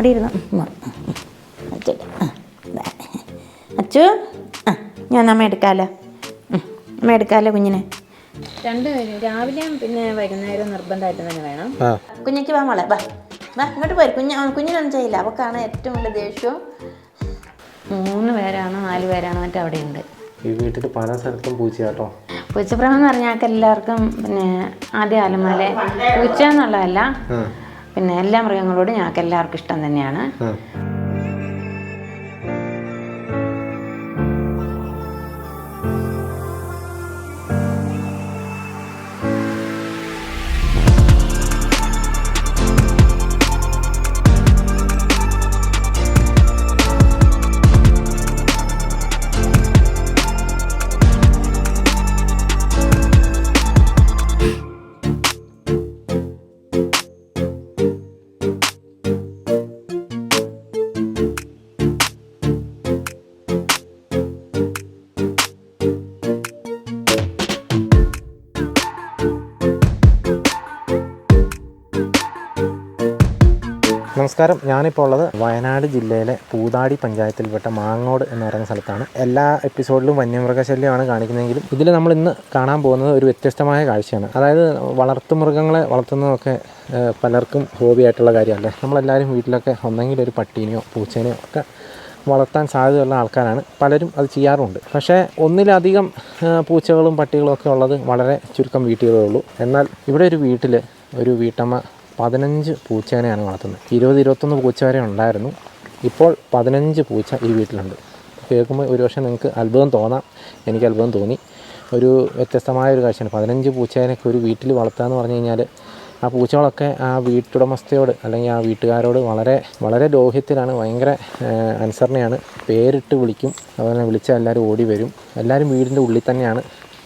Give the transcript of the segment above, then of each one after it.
അവിടെ ഇരുന്നു. അച്ചു ആ ഞാൻ അമ്മ എടുക്കാമല്ലോ അമ്മ എടുക്കാമല്ലോ കുഞ്ഞിനെ. രണ്ടുപേരും രാവിലെയും പിന്നെ വൈകുന്നേരവും നിർബന്ധമായിട്ട് തന്നെ വേണം. കുഞ്ഞിക്ക് വാ മോളെ വാ. വാ ഇങ്ങോട്ട് പോയി കുഞ്ഞ് കുഞ്ഞിനൊന്നും ചെയ്യില്ല. അവക്കാണ് ഏറ്റവും വലിയ ദേഷ്യവും മൂന്ന് പേരാണ് നാല് പേരാണ് മറ്റേ അവിടെ ഉണ്ട് ഈ വീട്ടിൽ പല സ്ഥലത്തും പൂച്ചയാട്ടോ. പൂച്ചപ്രമം എന്ന് പറഞ്ഞാൽ എല്ലാവർക്കും പിന്നെ ആദ്യ ആലമാലെ പൂച്ച എന്നുള്ളതല്ല. പിന്നെ എല്ലാ മൃഗങ്ങളോടും ഞങ്ങൾക്ക് എല്ലാവർക്കും ഇഷ്ടം തന്നെയാണ്. നമസ്കാരം. ഞാനിപ്പോൾ ഉള്ളത് വയനാട് ജില്ലയിലെ പൂതാടി പഞ്ചായത്തിൽപ്പെട്ട മാങ്ങോട് എന്ന് പറയുന്ന സ്ഥലത്താണ്. എല്ലാ എപ്പിസോഡിലും വന്യമൃഗശല്യമാണ് കാണിക്കുന്നതെങ്കിലും ഇതിൽ നമ്മൾ ഇന്ന് കാണാൻ പോകുന്നത് ഒരു വ്യത്യസ്തമായ കാഴ്ചയാണ്. അതായത് വളർത്തുമൃഗങ്ങളെ വളർത്തുന്നതൊക്കെ പലർക്കും ഹോബിയായിട്ടുള്ള കാര്യമല്ലേ? നമ്മളെല്ലാവരും വീട്ടിലൊക്കെ ഒന്നെങ്കിലും ഒരു പട്ടീനെയോ പൂച്ചേനെയോ ഒക്കെ വളർത്താൻ സാധ്യതയുള്ള ആൾക്കാരാണ്. പലരും അത് ചെയ്യാറുമുണ്ട് പക്ഷേ ഒന്നിലധികം പൂച്ചകളും പട്ടികളും ഒക്കെ ഉള്ളത് വളരെ ചുരുക്കം വീട്ടുകളേ ഉള്ളൂ എന്നാൽ ഇവിടെ ഒരു വീട്ടിൽ ഒരു വീട്ടമ്മ പതിനഞ്ച് പൂച്ചേനെയാണ് വളർത്തുന്നത്. ഇരുപത് ഇരുപത്തൊന്ന് പൂച്ച വരെ ഉണ്ടായിരുന്നു. ഇപ്പോൾ പതിനഞ്ച് പൂച്ച ഈ വീട്ടിലുണ്ട്. കേൾക്കുമ്പോൾ ഒരു പക്ഷേ നിങ്ങൾക്ക് അത്ഭുതം തോന്നാം. എനിക്ക് അത്ഭുതം തോന്നി. ഒരു വ്യത്യസ്തമായ ഒരു കാഴ്ചയാണ്. പതിനഞ്ച് പൂച്ചേനൊക്കെ ഒരു വീട്ടിൽ വളർത്തുക എന്ന് പറഞ്ഞു കഴിഞ്ഞാൽ ആ പൂച്ചകളൊക്കെ ആ വീട്ടുടമസ്ഥയോട് അല്ലെങ്കിൽ ആ വീട്ടുകാരോട് വളരെ വളരെ ലോഹ്യത്തിലാണ് ഭയങ്കര അനുസരണയാണ്. പേരിട്ട് വിളിക്കും. അതുപോലെ വിളിച്ചാൽ എല്ലാവരും ഓടി വരും. എല്ലാവരും വീടിന്റെ ഉള്ളിൽ തന്നെയാണ്.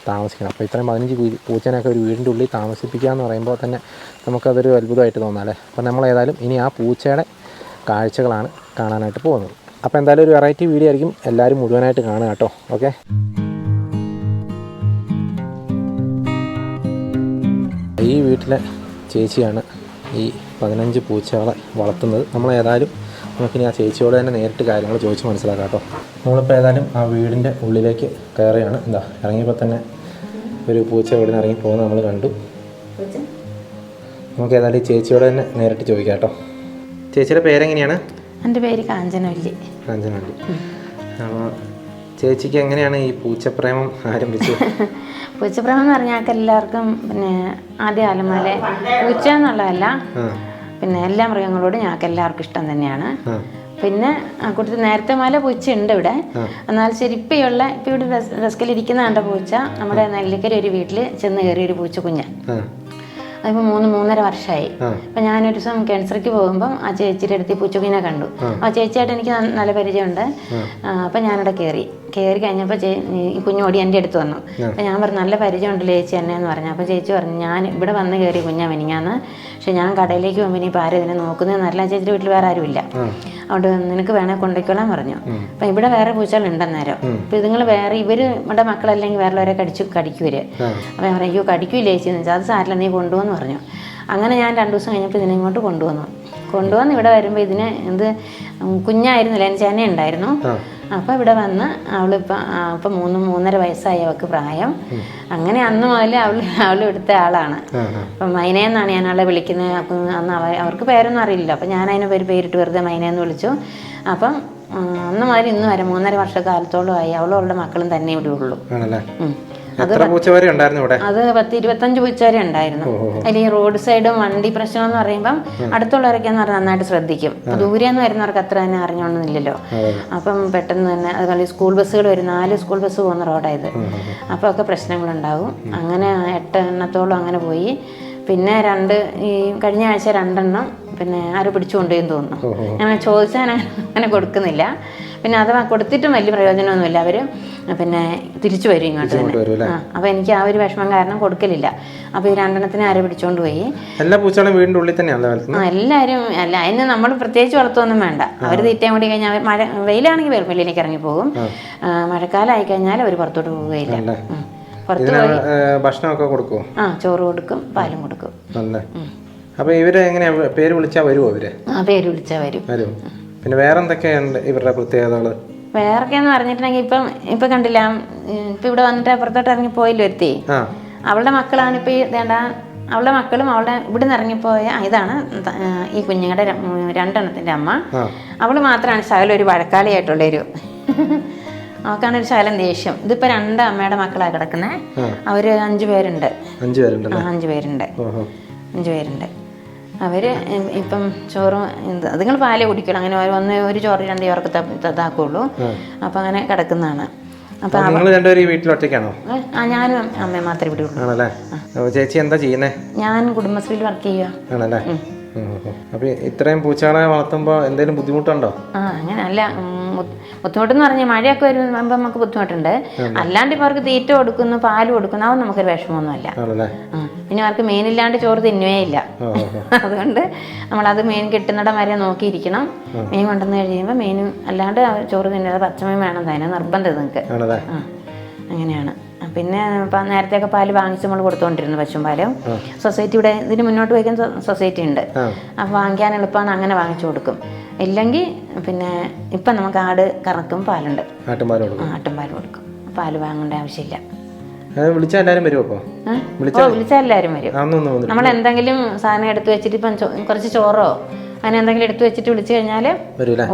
താമസിക്കണം. അപ്പോൾ ഇത്രയും പതിനഞ്ച് പൂച്ചേനൊക്കെ ഒരു വീടിന്റെ ഉള്ളിൽ താമസിപ്പിക്കുക എന്ന് പറയുമ്പോൾ തന്നെ നമുക്കതൊരു അത്ഭുതമായിട്ട് തോന്നാമല്ലേ അപ്പോൾ നമ്മൾ ഏതായാലും ഇനി ആ പൂച്ചയുടെ കാഴ്ചകളാണ് കാണാനായിട്ട് പോകുന്നത്. അപ്പോൾ എന്തായാലും ഒരു വെറൈറ്റി വീഡിയോ ആയിരിക്കും എല്ലാവരും മുഴുവനായിട്ട് കാണുക കേട്ടോ. ഓക്കെ? ഈ വീട്ടിലെ ചേച്ചിയാണ് ഈ പതിനഞ്ച് പൂച്ചകളെ വളർത്തുന്നത്. നമ്മൾ ഏതായാലും നമുക്കിനി ആ ചേച്ചിയോട് തന്നെ നേരിട്ട് കാര്യങ്ങൾ ചോദിച്ച് മനസ്സിലാക്കാം കേട്ടോ. നമ്മളിപ്പോൾ ഏതായാലും ആ വീടിന്റെ ഉള്ളിലേക്ക് കയറുകയാണ്. എന്താ ഇറങ്ങിയപ്പോൾ തന്നെ ഒരു പൂച്ച അവിടെ നിന്ന് ഇറങ്ങി പോകുന്നത് നമ്മൾ കണ്ടു. നമുക്ക് ഏതായാലും ഈ ചേച്ചിയോട് തന്നെ നേരിട്ട് ചോദിക്കാം കേട്ടോ. ചേച്ചിയുടെ പേരെങ്ങനെയാണ്? എന്റെ പേര് കാഞ്ചനവല്ലി. കാഞ്ചനവല്ലി. അപ്പോൾ ചേച്ചിക്ക് എങ്ങനെയാണ് ഈ പൂച്ചപ്രേമം ആരംഭിച്ചത്? പൂച്ചപ്രേമം എന്ന് പറഞ്ഞാൽ എല്ലാവർക്കും പിന്നെ ആദ്യ ആലമാലെ പൂച്ച എന്നുള്ളതല്ല. പിന്നെ എല്ലാ മൃഗങ്ങളോടും ഞങ്ങൾക്ക് എല്ലാവർക്കും ഇഷ്ടം തന്നെയാണ്. പിന്നെ ആ കൂട്ടത്തിൽ നേരത്തെ മല പൂച്ച ഉണ്ട് ഇവിടെ എന്നാൽ ശരി ഇപ്പൊ ഇവിടെ ഡെസ്- ഡെസ്കിൽ ഇരിക്കുന്ന കണ്ട പൂച്ച നമ്മുടെ നെല്ലിക്കര ഒരു വീട്ടിൽ ചെന്ന് കയറിയ ഒരു പൂച്ച കുഞ്ഞ്. അതിപ്പോ മൂന്ന് മൂന്നര വർഷമായി അപ്പൊ ഞാനൊരു ദിവസം ക്യാൻസർക്ക് പോകുമ്പോൾ ആ ചേച്ചിയുടെ അടുത്ത് പൂച്ച പൂച്ചക്കുഞ്ഞിനെ കണ്ടു. ആ. ചേച്ചിയായിട്ട് എനിക്ക് നല്ല പരിചയമുണ്ട്. അപ്പൊ ഞാനിവിടെ കയറി കയറി കഴിഞ്ഞപ്പോൾ ഈ കുഞ്ഞോടി എന്റെ അടുത്ത് വന്നു. അപ്പം ഞാൻ പറഞ്ഞു നല്ല പരിചയമുണ്ടല്ലോ ചേച്ചി എന്നെ? എന്ന് പറഞ്ഞു. അപ്പോൾ ചേച്ചി പറഞ്ഞു ഞാൻ ഇവിടെ വന്ന് കയറി കുഞ്ഞാ മിനിങ്ങാന്ന്. പക്ഷെ ഞാൻ കടയിലേക്ക് പോകുമ്പോൾ ഇനിയിപ്പോൾ ആരും ഇതിനെ നോക്കുന്നതെന്നറിയില്ല ചേച്ചിയുടെ വീട്ടിൽ വേറെ ആരുമില്ല. അതുകൊണ്ട് നിനക്ക് വേണേൽ കൊണ്ടുപോയിക്കോളാൻ പറഞ്ഞു. അപ്പം ഇവിടെ വേറെ പൂച്ചകൾ ഉണ്ടെന്നേരം അപ്പം ഇതുങ്ങൾ വേറെ ഇവർ ഇവിടെ മക്കളല്ലെങ്കിൽ വേറെ കടിച്ചു കടിക്കുവര് അപ്പം ഞാൻ പറഞ്ഞു അയ്യോ കടിക്കൂല ചേച്ചി എന്ന് വെച്ചാൽ അത് സാരില്ല നീ കൊണ്ടുപോകുന്നു പറഞ്ഞു. അങ്ങനെ ഞാൻ രണ്ടു ദിവസം കഴിഞ്ഞപ്പോൾ ഇതിനെ ഇങ്ങോട്ട് കൊണ്ടുവന്നു. കൊണ്ടുവന്ന് ഇവിടെ വരുമ്പോൾ ഇതിന് എന്ത് കുഞ്ഞായിരുന്നില്ല എന്റെ ചേന ഉണ്ടായിരുന്നു അപ്പോൾ ഇവിടെ വന്ന് അവളിപ്പം അപ്പം മൂന്ന് മൂന്നര വയസ്സായി അവൾക്ക് പ്രായം. അങ്ങനെ അന്ന് മുതൽ അവൾ അവൾ ഇവിടുത്തെ ആളാണ്. അപ്പം മൈനയെന്നാണ് ഞാൻ അവളെ വിളിക്കുന്നത് അപ്പം അന്ന് അവ അവർക്ക് പേരൊന്നും അറിയില്ല അപ്പം ഞാൻ അതിന് പേര് പേരിട്ട് വെറുതെ മൈനയെന്ന് വിളിച്ചു. അപ്പം അന്ന് മുതൽ ഇന്ന് വരെ മൂന്നര വർഷക്കാലത്തോളം ആയി അവളും അവളുടെ മക്കളും തന്നെ ഇവിടെ ഉള്ളൂ. അത് പത്ത് ഇരുപത്തഞ്ച് പൂച്ചവരെ ഉണ്ടായിരുന്നു. അതിൽ ഈ റോഡ് സൈഡും വണ്ടി പ്രശ്നം എന്ന് പറയുമ്പം അടുത്തുള്ളവരൊക്കെ എന്ന് പറഞ്ഞാൽ നന്നായിട്ട് ശ്രദ്ധിക്കും. ദൂരെ നിന്ന് വരുന്നവർക്ക് അത്ര തന്നെ അറിഞ്ഞോണമെന്നില്ലല്ലോ അപ്പം പെട്ടെന്ന് തന്നെ അതുപോലെ സ്കൂൾ ബസ്സുകൾ വരും. നാല് സ്കൂൾ ബസ് പോകുന്ന റോഡായത് അപ്പോൾ ഒക്കെ പ്രശ്നങ്ങളുണ്ടാവും. അങ്ങനെ എട്ട് എണ്ണത്തോളം അങ്ങനെ പോയി. പിന്നെ രണ്ട് ഈ കഴിഞ്ഞ ആഴ്ച രണ്ടെണ്ണം പിന്നെ ആരും പിടിച്ചുകൊണ്ടുപോയി തോന്നുന്നു. ഞാൻ ചോദിച്ചാൽ അങ്ങനെ കൊടുക്കുന്നില്ല. പിന്നെ അഥവാ കൊടുത്തിട്ടും വലിയ പ്രയോജനമൊന്നുമില്ല. അവർ പിന്നെ തിരിച്ചു വരും ഇങ്ങോട്ട് തന്നെ. അപ്പോൾ എനിക്ക് ആ ഒരു വിഷമം കാരണം കൊടുക്കലില്ല. അപ്പോൾ ഈ രണ്ടെണ്ണത്തിന് ആരെ പിടിച്ചോണ്ട് പോയി? എല്ലാ പൂച്ചകളും വീടിന്റെ ഉള്ളിൽ തന്നെയാണ് എല്ലാവരും അല്ല അതിന് നമ്മൾ പ്രത്യേകിച്ച് വളർത്തൊന്നും വേണ്ട. അവർ തീറ്റാൻ കൂടി കഴിഞ്ഞാൽ മഴ വെയിലാണെങ്കിൽ വെളിയിലേക്ക് ഇറങ്ങി പോകും. മഴക്കാലമായി കഴിഞ്ഞാൽ അവർ പുറത്തോട്ട് പോവുകയില്ല. പുറത്ത് ഭക്ഷണമൊക്കെ കൊടുക്കും ആ ചോറ് കൊടുക്കും പാലും കൊടുക്കും. അപ്പൊ ഇവർ എങ്ങനെയാ പേര് വിളിച്ചാ വരുമോ ഇവർ? ആ പേര് വിളിച്ചാ വരും. വരും. പിന്നെ വേറെ എന്തൊക്കെയുണ്ട് ഇവരുടെ പ്രത്യേകതകൾ വേറൊക്കെയെന്ന് പറഞ്ഞിട്ടുണ്ടെങ്കിൽ ഇപ്പം ഇപ്പൊ കണ്ടില്ല ഇപ്പൊ ഇവിടെ വന്നിട്ട് അപ്പുറത്തോട്ട് ഇറങ്ങി പോയില്ലോ ഒരുത്തി? അവളുടെ മക്കളാണ് ഇപ്പൊ വേണ്ട അവളുടെ മക്കളും അവളുടെ ഇവിടെ നിന്ന് ഇറങ്ങിപ്പോയ ഇതാണ് ഈ കുഞ്ഞുങ്ങളുടെ രണ്ടെണ്ണത്തിന്റെ അമ്മ. അവൾ മാത്രമാണ് ശകലം ഒരു വഴക്കാളിയായിട്ടുള്ള ഒരു അവൾക്കാണ് ഒരു ശകലം ദേഷ്യം. ഇതിപ്പോ രണ്ട് അമ്മയുടെ മക്കളാ കിടക്കുന്നത് അവർ അഞ്ചു പേരുണ്ട്. അഞ്ചു പേരുണ്ട് അഞ്ചു പേരുണ്ട്. അഞ്ച് പേരുണ്ട്. അവർ ഇപ്പം ചോറും എന്താ അതുങ്ങൾ പാൽ കുടിക്കണം. അങ്ങനെ അവർ ഒന്ന് ഒരു ചോറ് രണ്ട് ചോറൊക്കെ ഇതാക്കുള്ളൂ അപ്പം അങ്ങനെ കിടക്കുന്നതാണ്. ആ ഞാനും അമ്മയും മാത്രമേ ഇവിടെ ഉള്ളൂ. ആണല്ലേ? ചേച്ചി എന്താ ചെയ്യുന്നേ? ഞാൻ കുടുംബശ്രീയിൽ വർക്ക് ചെയ്യുക അപ്പൊ ഇത്രയും പൂച്ചകളെ വളർത്തുമ്പോൾ എന്തെങ്കിലും ബുദ്ധിമുട്ടുണ്ടോ? ആ അങ്ങനെ അല്ല. ഉം, ബുദ്ധി- ബുദ്ധിമുട്ടെന്ന് പറഞ്ഞാൽ മഴയൊക്കെ വരുമ്പോൾ നമുക്ക് ബുദ്ധിമുട്ടുണ്ട്. അല്ലാണ്ട് ഇപ്പൊ അവർക്ക് തീറ്റ കൊടുക്കുന്നു പാൽ കൊടുക്കുന്നു അതൊന്നും നമുക്കൊരു വിഷമമൊന്നുമില്ല. പിന്നെ അവർക്ക് മീനില്ലാണ്ട് ചോറ് തിന്നുവേ ഇല്ല. അതുകൊണ്ട് നമ്മൾ അത് അതുകൊണ്ട് നമ്മളത് മീൻ കിട്ടുന്നിടം വരെ നോക്കിയിരിക്കണം. മീൻ കൊണ്ടുവന്ന് കഴിയുമ്പോൾ മീനും അല്ലാണ്ട് ചോറ് തിന്നാതെ പച്ചമീൻ വേണം തന്നെ നിർബന്ധം നിങ്ങൾക്ക്. അങ്ങനെയാണ്. പിന്നെ നേരത്തെ ഒക്കെ പാൽ വാങ്ങിച്ച് നമ്മൾ കൊടുത്തുകൊണ്ടിരുന്നു പശുമ്പാലും. പാലും സൊസൈറ്റി ഇവിടെ ഇതിന് മുന്നോട്ട് വയ്ക്കാൻ സൊസൈറ്റി ഉണ്ട്. അപ്പോൾ വാങ്ങിക്കാൻ എളുപ്പമാണ് അങ്ങനെ വാങ്ങിച്ചു കൊടുക്കും. ഇല്ലെങ്കിൽ പിന്നെ ഇപ്പം നമുക്ക് ആട് കറക്കും പാലുണ്ട്. ആട്ടുംപാൽ കൊടുക്കും. ആട്ടും പാൽ കൊടുക്കും. പാൽ വാങ്ങേണ്ട ആവശ്യമില്ല. വിളിച്ചാൽ എല്ലാവരും വരും അപ്പോൾ? വിളിച്ചാൽ എല്ലാവരും വരും. നമ്മൾ എന്തെങ്കിലും സാധനം എടുത്തു വെച്ചിട്ട് ഇപ്പം കുറച്ച് ചോറോ അങ്ങനെ എന്തെങ്കിലും എടുത്തു വെച്ചിട്ട് വിളിച്ചു കഴിഞ്ഞാൽ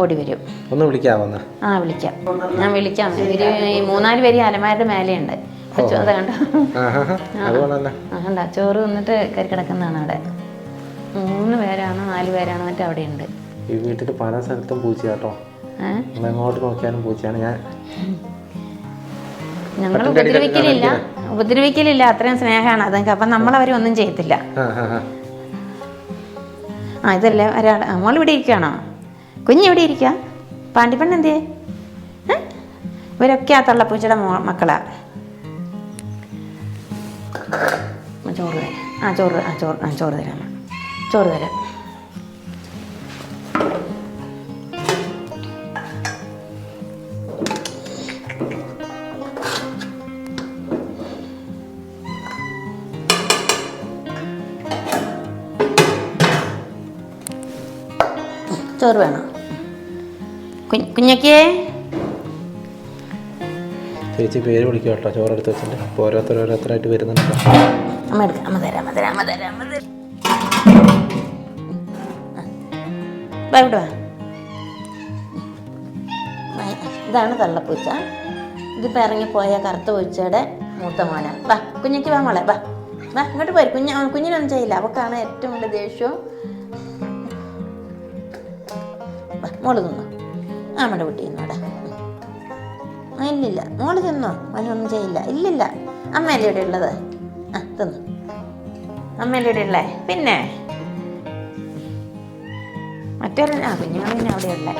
ഓടി വരും. ഒന്ന് വിളിക്കാവുന്ന ആ വിളിക്കാം. ഞാൻ വിളിക്കാം. ഇവർ ഈ മൂന്നാൽ പേര് അലമാരുടെ മേലെയുണ്ട്. അത് കണ്ടോ? ചോറ് വന്നിട്ട് കരി കിടക്കുന്നതാണ് അവിടെ. മൂന്ന് പേരാണോ നാല് പേരാണോ മറ്റേ അവിടെ ഉണ്ട്. ഈ വീട്ടിൽ പല സ്ഥലത്തും പൂച്ച കേട്ടോ എങ്ങോട്ട് നോക്കിയാലും പൂച്ചയാണ് ഞാൻ. ഞങ്ങൾ ഉപദ്രവിക്കലില്ല. ഉപദ്രവിക്കലില്ല. അത്രയും സ്നേഹമാണ്. അതൊക്കെ അപ്പം നമ്മളവരെ ഒന്നും ചെയ്യത്തില്ല. ആ ഇതല്ലേ ഒരാൾ മോൾ ഇവിടെ ഇരിക്കുകയാണോ? കുഞ്ഞിവിടെ ഇരിക്കുക പാണ്ടിപ്പണ്ണെന്തേ ഇവരൊക്കെ ആ തള്ളപ്പൂച്ചയുടെ മോ ആ, ചോറ് തരാം. ആ ചോറ് ആ ചോറ് ആ ചോറ് തരാം. ചോറ് തരാം. ചോറ് വേണം? കുഞ്ഞ് കുഞ്ഞക്കേ ചേച്ചി പേര് വിളിക്കും കേട്ടോ ചോറെടുത്ത് വെച്ചിട്ട്. ഓരോരുത്തരോരോരുത്തരായിട്ട് വരുന്നുണ്ട്. അമ്മ എടുക്കാം അമ്മ തരാം അമ്മ തരാം അമ്മ തരാം അമ്മ തരാം. ഇതാണ് തള്ളപ്പൂച്ച. ഇതിപ്പോൾ ഇറങ്ങിപ്പോയ കറുത്ത പൂച്ചയുടെ മൂത്ത മോന. വാ കുഞ്ഞിക്ക് വാ മോളെ വാ. വാ ഇങ്ങോട്ട് പോയി കുഞ്ഞ് കുഞ്ഞിനൊന്നും ചെയ്യില്ല. അവക്കാണ് ഏറ്റവും വലിയ ദേഷ്യവും. മോൾ തിന്നോ. ആ നമ്മുടെ കുട്ടി തിന്നോടാ ഇല്ലില്ല. മോൾ തിന്നോ. അവനൊന്നും ചെയ്യില്ല. ഇല്ലില്ല. അമ്മയല്ലേ ഇവിടെ ഉള്ളത്? തിന്നു ഇവിടെ ഉള്ളേ പിന്നെ. മറ്റൊരു ആ കുഞ്ഞുങ്ങൾ പിന്നെ അവിടെ ഉള്ളേ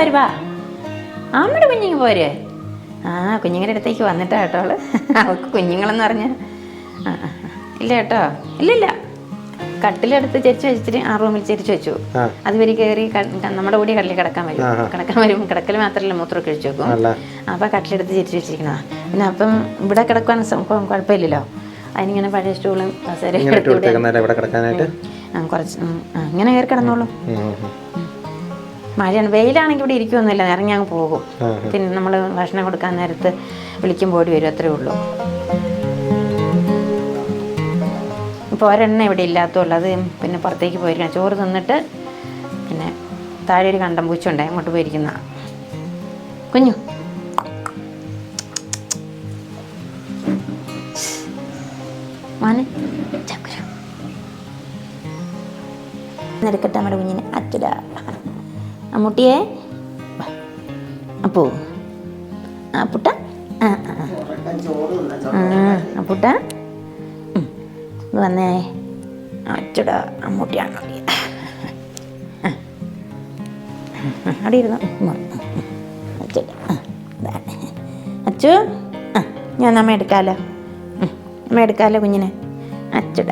മോളിങ് പോര് വാ അമ്മയുടെ കുഞ്ഞിങ് പോര്. ആ കുഞ്ഞുങ്ങളുടെ അടുത്തേക്ക് വന്നിട്ടാ കേട്ടോ അവൾ. അവൾക്ക് കുഞ്ഞുങ്ങളെന്ന് പറഞ്ഞ. ഇല്ല കേട്ടോ. ഇല്ലില്ല കട്ടിലെടുത്ത് ചരിച്ചു വെച്ചിട്ട് ആ റൂമിൽ ചരിച്ചു വെച്ചു. ആ. അത് വരി കയറി നമ്മുടെ കൂടി കടലിൽ കിടക്കാൻ വരും. കിടക്കാൻ വരും കിടക്കൽ മാത്രമല്ല മൂത്രമൊക്കെ ഒഴിച്ചു വെക്കും. അപ്പൊ കട്ടിലെടുത്ത് ചരിച്ചു വെച്ചിരിക്കണതാ. പിന്നെ അപ്പം ഇവിടെ കിടക്കാൻ കുഴപ്പമില്ലല്ലോ. അതിനിങ്ങനെ പഴയ സ്റ്റൂളും കസേരയും കുറച്ച് ഇങ്ങനെ കയറി കിടന്നോളൂ. മഴയാണ്. വെയിലാണെങ്കിൽ ഇവിടെ ഇരിക്കുമൊന്നുമില്ല ഇറങ്ങി അങ്ങ് പോകും. പിന്നെ നമ്മൾ ഭക്ഷണം കൊടുക്കാൻ നേരത്ത് വിളിക്കുമ്പോൾ ഓടി വരും. അത്രേ ഉള്ളൂ. ഇപ്പോൾ ഒരെണ്ണ ഇവിടെ ഇല്ലാത്തുള്ളൂ അത് പിന്നെ പുറത്തേക്ക് പോയിരിക്കണം. ചോറ് തിന്നിട്ട് പിന്നെ താഴെ ഒരു കണ്ടം പൂച്ചുണ്ടായി അങ്ങോട്ട് പോയിരിക്കുന്ന. കുഞ്ഞു. മാന് ചക്കുരു എടുക്കട്ടെ നമ്മുടെ കുഞ്ഞിനെ. അച്ചുര അമ്മൂട്ടിയെ? അപ്പോ. അപ്പുട്ട? ആ അപ്പുട്ട? വന്നേ. അച്ചട അമ്മൂട്ടിയാണ് അവിടെ ഇരുന്നു. അച്ചട. അച്ചു? ഞാൻ അമ്മ എടുക്കാലോ. അമ്മ എടുക്കാലോ കുഞ്ഞിനെ. അച്ചട.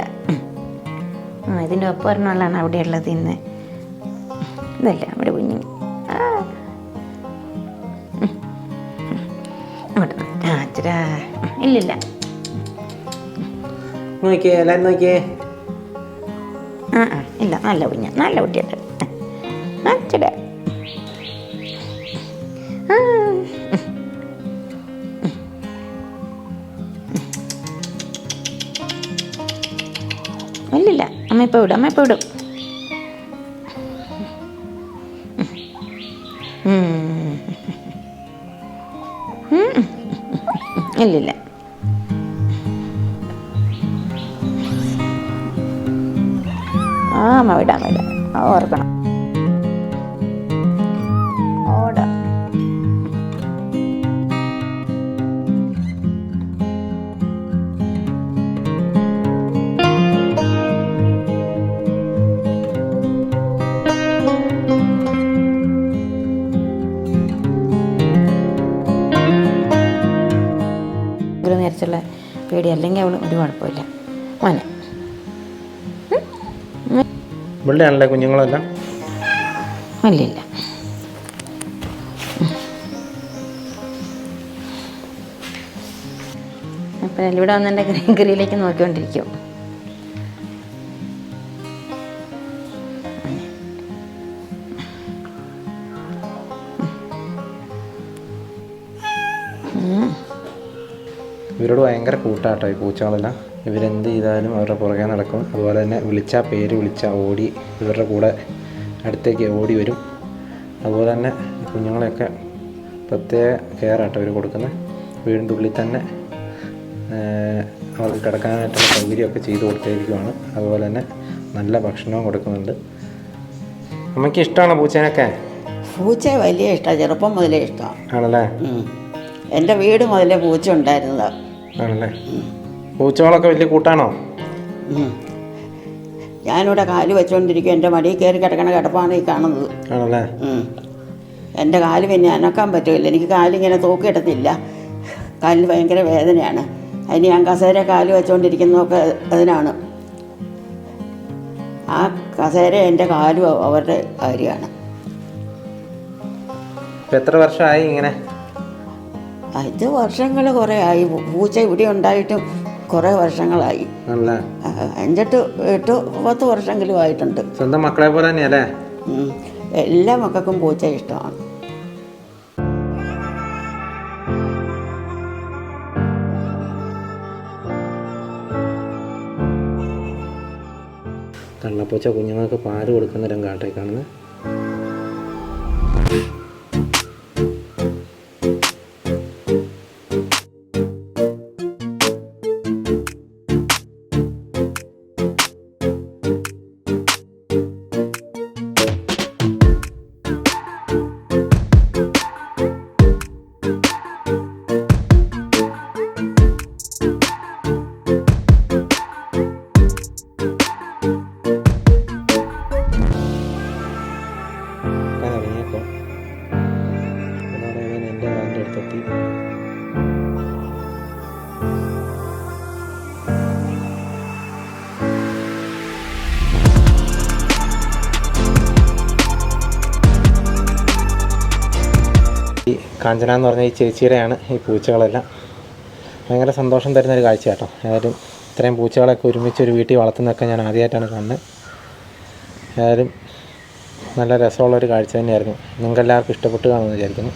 ആ ഇതിന്റെ ഒപ്പം ഒരെണ്ണമുള്ളതാണ് അവിടെ ഉള്ളത് ഇന്ന്. ഇതല്ല നമ്മുടെ കുഞ്ഞിന്. അങ്ങോട്ട് ഇല്ലില്ല നോക്കിയേ എല്ലാവരും നോക്കിയേ. ആ ആ ഇല്ല നല്ല കുഞ്ഞ നല്ല കുട്ടിയുണ്ട്. അച്ചട ഇല്ലില്ല അമ്മ ഇപ്പോൾ വിടും അമ്മ ഇപ്പോൾ വിടും. ഇല്ലില്ല. ആ അമ്മ വിടാം വിടാം. ആ, ഓർക്കണം. നേരത്തുള്ള പേടി അല്ലെങ്കിൽ അവൾ ഒരു കുഴപ്പമില്ല. മോനെ. ഇവിടെയാണല്ലേ കുഞ്ഞുങ്ങളെല്ലാം? ഇല്ല ഇല്ല അപ്പം ഇവിടെ വന്ന് എന്റെ കറിയിലേക്ക് നോക്കിക്കൊണ്ടിരിക്കും. ഇവരോട് ഭയങ്കര കൂട്ടാട്ടോ ഈ പൂച്ചകളെല്ലാം. ഇവരെന്ത് ചെയ്താലും അവരുടെ പുറകെ നടക്കും. അതുപോലെ തന്നെ വിളിച്ചാൽ പേര് വിളിച്ചാൽ ഓടി ഇവരുടെ കൂടെ അടുത്തേക്ക് ഓടി വരും. അതുപോലെ തന്നെ കുഞ്ഞുങ്ങളെയൊക്കെ പ്രത്യേക കെയർ ആട്ടോ ഇവർ കൊടുക്കുന്നത് വീടിന്റെ ഉള്ളിൽ തന്നെ അവർക്ക് കിടക്കാനായിട്ടുള്ള സൗകര്യമൊക്കെ ചെയ്തു കൊടുത്തേക്കുവാണ് അതുപോലെ തന്നെ നല്ല ഭക്ഷണവും കൊടുക്കുന്നുണ്ട്. അമ്മയ്ക്ക് ഇഷ്ടമാണോ പൂച്ചേനൊക്കെ? പൂച്ച വലിയ ഇഷ്ടമാണ് ചെറുപ്പം മുതലേ ഇഷ്ടമാണ് ആണല്ലേ? എന്റെ വീട് മുതലേ പൂച്ച ഉണ്ടായിരുന്നതാണ് ആണല്ലേ? പൂച്ചകളൊക്കെ വലിയ കൂട്ടാണോ? ഞാനിവിടെ കാൽ വെച്ചുകൊണ്ടിരിക്കും എന്റെ മടിയിൽ കയറി കിടക്കണ കിടപ്പാണ് ഈ കാണുന്നത്. ആണല്ലേ? എന്റെ എന്റെ കാൽ പിന്നെ അനക്കാൻ പറ്റില്ല എനിക്ക് കാലിങ്ങനെ തൂക്കിയിടത്തില്ല. കാലിന് ഭയങ്കര വേദനയാണ്. അതിന് ഞാൻ കസേര കാൽ വെച്ചുകൊണ്ടിരിക്കുന്നതൊക്കെ അതിനാണ്. ആ കസേര എന്റെ കാലും അവരുടെ കാര്യമാണ്. എത്ര വർഷമായി ഇങ്ങനെ? ഇത് വർഷങ്ങൾ കുറേ ആയി. പൂച്ച ഇവിടെ ഉണ്ടായിട്ടും കുറേ വർഷങ്ങളായി. അഞ്ചെട്ട് എട്ട് പത്ത് വർഷമെങ്കിലും ആയിട്ടുണ്ട്. സ്വന്തം മക്കളെ പോലെ തന്നെയല്ലേ. എല്ലാ മക്കൾക്കും പൂച്ച ഇഷ്ടമാണ്. തള്ളപ്പൂച്ച കുഞ്ഞുങ്ങൾക്ക് പാൽ കൊടുക്കുന്ന രംഗാട്ടെ കാണുന്നത് കാഞ്ചന എന്ന് പറഞ്ഞ ഈ ചേച്ചിയുടെയാണ് ഈ പൂച്ചകളെല്ലാം. ഭയങ്കര സന്തോഷം തരുന്ന ഒരു കാഴ്ച കേട്ടോ ഏതായാലും ഇത്രയും പൂച്ചകളൊക്കെ ഒരുമിച്ച് ഒരു വീട്ടിൽ വളർത്തുന്നതൊക്കെ ഞാൻ ആദ്യമായിട്ടാണ് കാണുന്നത്. ഏതായാലും നല്ല രസമുള്ളൊരു കാഴ്ച തന്നെയായിരുന്നു. നിങ്ങൾക്ക് എല്ലാവർക്കും ഇഷ്ടപ്പെട്ടു കാണുമെന്ന് വിചാരിക്കുന്നു.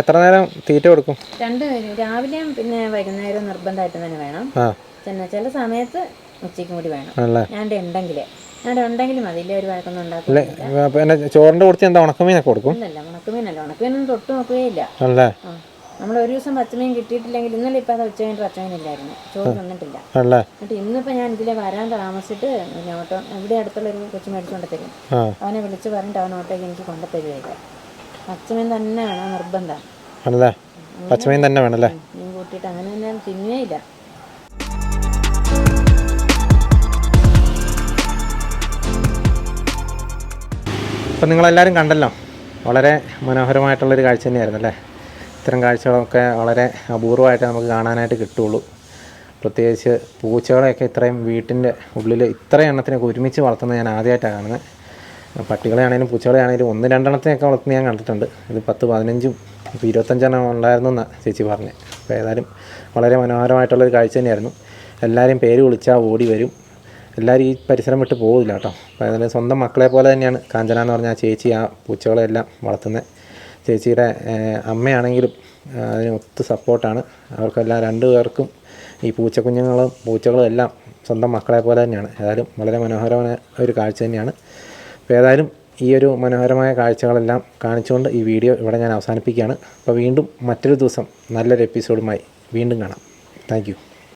എത്ര നേരം തീറ്റ കൊടുക്കും? രണ്ടുപേരും രാവിലെയും പിന്നെ വൈകുന്നേരവും നിർബന്ധമായിട്ട് തന്നെ വേണം. പിന്നെ ചില സമയത്ത് ഉച്ചയ്ക്കും കൂടി വേണം. ആണല്ലേ? ഞാൻ ഉണ്ടെങ്കിൽ ഞാൻ ഉണ്ടെങ്കിൽ മതി ഇല്ല ഒരു വഴക്കൊന്നും ഉണ്ടാക്കും അല്ലേ പിന്നെ ചോറിന്റെ കൊടുത്ത് എന്താ ഉണക്കമീനൊക്കെ കൊടുക്കും? ഇല്ലല്ല ഉണക്കുമീനല്ല. ഉണക്കുമീനൊന്നും തൊട്ട് നോക്കുകയില്ല. ആണല്ലേ? ആ. നമ്മൾ ഒരു ദിവസം പച്ചമീൻ കിട്ടിയിട്ടില്ലെങ്കിൽ ഇന്നലെ ഇപ്പം അത് ഉച്ച കഴിഞ്ഞിട്ട് പച്ചമീൻ ഇല്ലായിരുന്നു. ചോറ് തന്നിട്ടില്ല എന്നിട്ട് ഇന്നിപ്പോൾ ഞാൻ ഇതിലെ വരാൻ താമസിച്ചിട്ട് ഓട്ടോ ഇവിടെ അടുത്തുള്ള ഒരു കൊച്ചു മേടിച്ചുകൊണ്ട് തരും. അവനെ വിളിച്ച് പറഞ്ഞിട്ട് അവൻ ഓട്ടോയ്ക്ക് എനിക്ക് കൊണ്ടു തരുവായില്ല പച്ചമീൻ തന്നെ വേണം നിർബന്ധം. ആണല്ലേ? പച്ചമീൻ തന്നെ വേണല്ലേ മീൻ കൂട്ടിയിട്ട് അങ്ങനെ തന്നെ തിന്നേയില്ല അപ്പം നിങ്ങളെല്ലാവരും കണ്ടല്ലോ വളരെ മനോഹരമായിട്ടുള്ളൊരു കാഴ്ച തന്നെയായിരുന്നു അല്ലേ? ഇത്തരം കാഴ്ചകളൊക്കെ വളരെ അപൂർവമായിട്ട് നമുക്ക് കാണാനായിട്ട് കിട്ടുള്ളൂ. പ്രത്യേകിച്ച് പൂച്ചകളെയൊക്കെ ഇത്രയും വീട്ടിന്റെ ഉള്ളിൽ ഇത്ര എണ്ണത്തിനൊക്കെ ഒരുമിച്ച് വളർത്തുന്നത് ഞാൻ ആദ്യമായിട്ടാണ് കാണുന്നത്. പട്ടികളെയാണേലും പൂച്ചകളെയാണേലും ഒന്ന് രണ്ടെണ്ണത്തിനൊക്കെ വളർത്തുന്ന ഞാൻ കണ്ടിട്ടുണ്ട്. ഇത് പത്ത് പതിനഞ്ചും ഇപ്പോൾ ഇരുപത്തഞ്ചെണ്ണം ഉണ്ടായിരുന്നു എന്നാണ് ചേച്ചി പറഞ്ഞത് അപ്പോൾ ഏതായാലും വളരെ മനോഹരമായിട്ടുള്ളൊരു കാഴ്ച തന്നെയായിരുന്നു. എല്ലാവരും പേര് വിളിച്ചാൽ ഓടി വരും. എല്ലാവരും ഈ പരിസരം വിട്ട് പോകില്ല കേട്ടോ അപ്പോൾ അതിന് സ്വന്തം മക്കളെ പോലെ തന്നെയാണ് കാഞ്ചന എന്ന് പറഞ്ഞാൽ ചേച്ചി ആ പൂച്ചകളെല്ലാം വളർത്തുന്നത് ചേച്ചിയുടെ അമ്മയാണെങ്കിലും അതിന് ഒത്ത് സപ്പോർട്ടാണ്. അവർക്കെല്ലാം രണ്ടു പേർക്കും ഈ പൂച്ചക്കുഞ്ഞുങ്ങളും പൂച്ചകളും എല്ലാം സ്വന്തം മക്കളെ പോലെ തന്നെയാണ്. ഏതായാലും വളരെ മനോഹരമായ ഒരു കാഴ്ച തന്നെയാണ്. അപ്പോൾ ഏതായാലും ഈ ഒരു മനോഹരമായ കാഴ്ചകളെല്ലാം കാണിച്ചുകൊണ്ട് ഈ വീഡിയോ ഇവിടെ ഞാൻ അവസാനിപ്പിക്കുകയാണ്. അപ്പോൾ വീണ്ടും മറ്റൊരു ദിവസം നല്ലൊരു എപ്പിസോഡുമായി വീണ്ടും കാണാം. താങ്ക്